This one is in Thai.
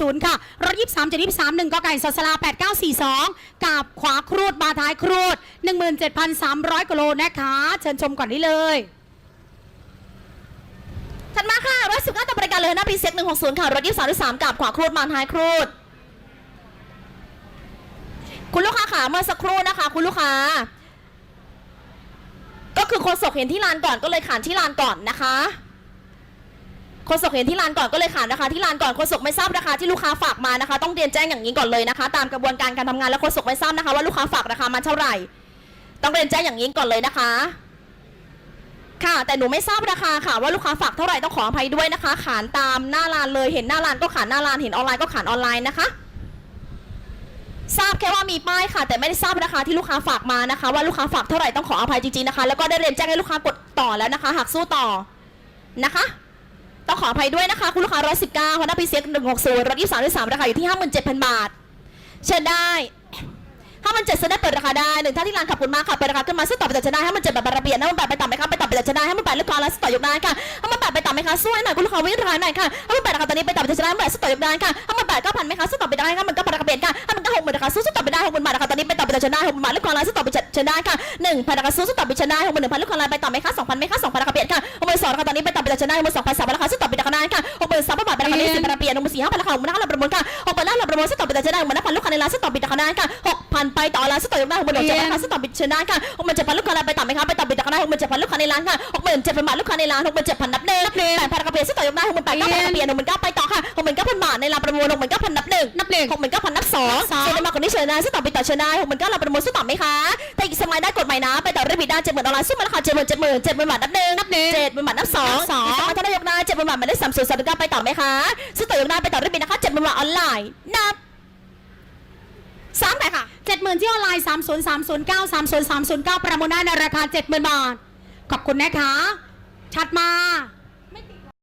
60ค่ะ รถ 23 7 23 1กไก่สสลา 8942 กับขวาครูดมาท้ายครูด 17,300กิโลนะคะ เชิญชมก่อนได้เลยถัดมาค่ะร้อยสิบห้าต่อบริการเลยนะพีเซ็ตหนึ่งหกศูนค่ะ รถยี่สามสามกับขวาครูดมาท้ายครูด คุณลูกค้าขาเมื่อสักครู่นะคะ คุณลูกค้า ก็คือโคศกเห็นที่ลานก่อนก็เลยขานที่ลานก่อนนะคะ โคศกเห็นที่ลานก่อนก็เลยขานนะคะที่ลานก่อนโคศกไม่ทราบราคาที่ลูกค้าฝากมานะคะ ต้องเรียนแจ้งอย่างนี้ก่อนเลยนะคะ ตามกระบวนการการทำงานแล้วโคศกไม่ทราบนะคะ ว่าลูกค้าฝากราคามาเท่าไหร่ ต้องเรียนแจ้งอย่างนี้ก่อนเลยนะคะ ค่ะ แต่หนูไม่ทราบราคาค่ะ ว่าลูกค้าฝากเท่าไหร่ต้องขออภัยด้วยนะคะ ขานตามหน้าร้านเลยเห็นหน้าร้านก็ขานหน้าร้านเห็นออนไลน์ก็ขานออนไลน์นะคะทราบแค่ว่ามีป้ายค่ะ แต่ไม่ได้ทราบราคาที่ลูกค้าฝากมานะคะ ว่าลูกค้าฝากเท่าไหร่ต้องขออภัยจริงๆนะคะ แล้วก็ได้เรียนแจ้งให้ลูกค้ากดต่อแล้วนะคะ หากสู้ต่อนะคะ ต้องขออภัยด้วยนะคะ คุณลูกค้าร้อยสิบเก้าฮอนด้าพีเซ็กหนึ่งหกศูนย์รถยี่สามสามราคาอยู่ที่ห้าหมื่นเจ็ดพันบาท เชิญได้ถ้ามันเจ็ดเซนได้เปิดราคาได้หนึ่งท่านที่ร้านขับคุณมากค่ะเปิดราคาขึ้นมาซึ่งต่อไปจัดชนะให้มันเจ็ดแบบระเบียบนะมันแปดไปต่ำไหมคะไปต่ำไปจัดชนะให้มันแปดลูกค้าแล้วซึ่งต่อยกได้ค่ะห้มันแปดไปต่ำไหมคะช่วยหน่อยคุณลูกค้าวิ่งร้ายหน่อยค่ะห้มันแปดราคาตอนนี้ไปต่ำไปจัดชนะห้มันแปดซึ่งต่อยกได้ค่ะห้มันแปดเก้าพันไหมคะซึ่งต่อไปได้ค่ะมันก็ราคาเปลี่ยนค่ะห้มัน ก็หกหมื่นราคาสู้ซึ่งต่อไปได้หกหมื่นบาทราคาตอนนี้ไปต่ำไปจัดชนะหกหมื่นบาทลูกค้าแล้วซึ่งต่อไปจัดชนะค่ะหนึ่งพันราคาสู้ซึ่งต่อไปชนะหกหมื่นหนึ่งพันลูกค้าไปต่ำไหมคะสองพันไหมคะสองพันราคาเปลี่ยนค่ะหกหมื่นสองราคาตอนนี้ไปต่ำไปจัดชนะหกหมื่นสองพันสามพันราคาซึ่งต่อไปราคาได้ค่ะหกหมื่นสามพันบาทเป็นราคาที่สิบราคาเปลี่ยนหกหมื่นสี่ห้าพันราคาหกหมื่นห้าพันประมูลค่ะหกพันห้าพันประมูลซึ่งต่อไปจัดชนะหกหมื่นห้าพันลูกค้าในร้านซึ่งต่อไปราคาได้ค่ะหกพันไปต่อร้านซึ่งต่อยกได้หกหมื่นหนึ่งเจ็ดพันราคาซึ่งต่อไปชนะค่ะหกหมื่นเจ็ดพันลูกค้าไปต่ำไหมคะไปต่ำไปราคาได้หกหมื่นเจ็ดพันลูกค้าในร้านค่ะหกหมื่นเจ็ดพันบาทลูกค้าในร้านหกหมื่นเจ็ดพันนับหนึ่งแปดพันราคาเปลี่ยนซึ่งต่อยกได้หกหมื่นแปดเก้าพันราคาเปลี่ยนหกหมื่นเก้าไปต่อค่ะหกหมื่นเก้าพันบาทในร้านประมูลหกหมื่นเก้าพันนับหนึ่งนับหนึ่งหกหมื่นเก้าพันนับสองนับสองเชิญมา คนที่เชิญนะซึ่งต่อไปต่อเชิญได้หกหมื่นเก้าเราประมูลซึ่งต่อไหมคะแต่อีกสมัยได้กฎหมายนะ ไปต่อเรื่องบิดาเจ็ดหมื่นออนไลน์ซึ่งมันราคาเจ็ดหมื่นเจ็ดหมื่นเจ็ดหมื่นบาทนับหนึ่งนับหนึ่งเจ็ดหมื่นบาทนับสองสองกสมัยท่านนายกนะเจ็ดหมื่นบาทมันได้สามศูนย์สามเก้าไปต่อไหมคะซึ่งต่อยกได้ไปต่อเรื่องบิดนะคะเจ็ดหมื่นบาทออนไลน์นับสามไปค่ะ70,000ที่ออนไลน์30309 30309ประมูลได้ในราคา70,000บาทขอบคุณนะคะชัดมา